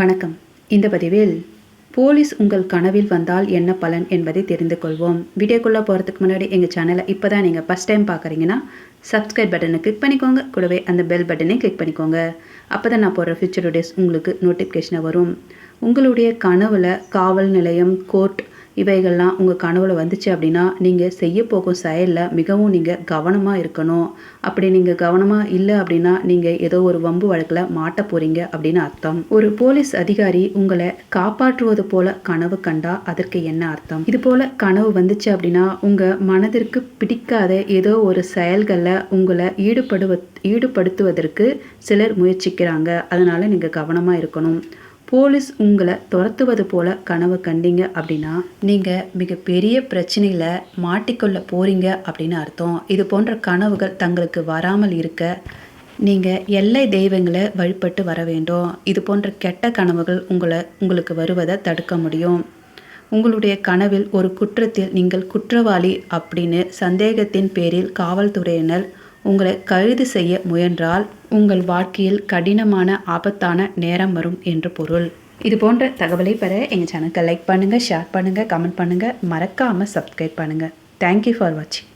வணக்கம். இந்த பதிவில் போலீஸ் உங்கள் கனவில் வந்தால் என்ன பலன் என்பதை தெரிந்து கொள்வோம். வீடியோக்குள்ளே போகிறதுக்கு முன்னாடி எங்கள் சேனலை இப்போ தான் நீங்கள் ஃபஸ்ட் டைம் பார்க்குறீங்கன்னா சப்ஸ்கிரைப் பட்டனை கிளிக் பண்ணிக்கோங்க. கூடவே அந்த பெல் பட்டனை கிளிக் பண்ணிக்கோங்க. அப்போ தான் நான் போடுற ஃபியூச்சர் டேஸ் உங்களுக்கு நோட்டிஃபிகேஷனாக வரும். உங்களுடைய கனவில் காவல் நிலையம் கோர்ட் இவைகள்லாம் உங்கள் கனவுல வந்துச்சு அப்படின்னா நீங்கள் செய்ய போகும் செயலில் மிகவும் நீங்கள் கவனமாக இருக்கணும். அப்படி நீங்கள் கவனமாக இல்லை அப்படின்னா நீங்கள் ஏதோ ஒரு வம்பு வழக்கில் மாட்ட போகிறீங்க அப்படின்னு அர்த்தம். ஒரு போலீஸ் அதிகாரி உங்களை காப்பாற்றுவது போல கனவு கண்டா அதற்கு என்ன அர்த்தம்? இது போல கனவு வந்துச்சு அப்படின்னா உங்கள் மனதிற்கு பிடிக்காத ஏதோ ஒரு செயல்களில் உங்களை ஈடுபடுவ ஈடுபடுத்துவதற்கு சிலர் முயற்சிக்கிறாங்க. அதனால் நீங்கள் கவனமாக இருக்கணும். போலீஸ் உங்களை துரத்துவது போல கனவு கண்டீங்க அப்படின்னா நீங்கள் மிகப்பெரிய பிரச்சனையில் மாட்டிக்கொள்ள போகிறீங்க அப்படின்னு அர்த்தம். இது போன்ற கனவுகள் தங்களுக்கு வராமல் இருக்க நீங்கள் எல்லை தெய்வங்களை வழிபட்டு வர வேண்டும். இது போன்ற கெட்ட கனவுகள் உங்களை உங்களுக்கு வருவதை தடுக்க முடியும். உங்களுடைய கனவில் ஒரு குற்றத்தில் நீங்கள் குற்றவாளி அப்படின்னு சந்தேகத்தின் பேரில் காவல்துறையினர் உங்களை கைது செய்ய முயன்றால் உங்கள் வாழ்க்கையில் கடினமான ஆபத்தான நேரம் வரும் என்று பொருள். இது போன்ற தகவலை பெற எங்கள் சேனலுக்கு லைக் பண்ணுங்கள் ஷேர் பண்ணுங்கள் கமெண்ட் பண்ணுங்கள் மறக்காமல் சப்ஸ்கிரைப் பண்ணுங்கள் தேங்க்யூ ஃபார் வாட்சிங்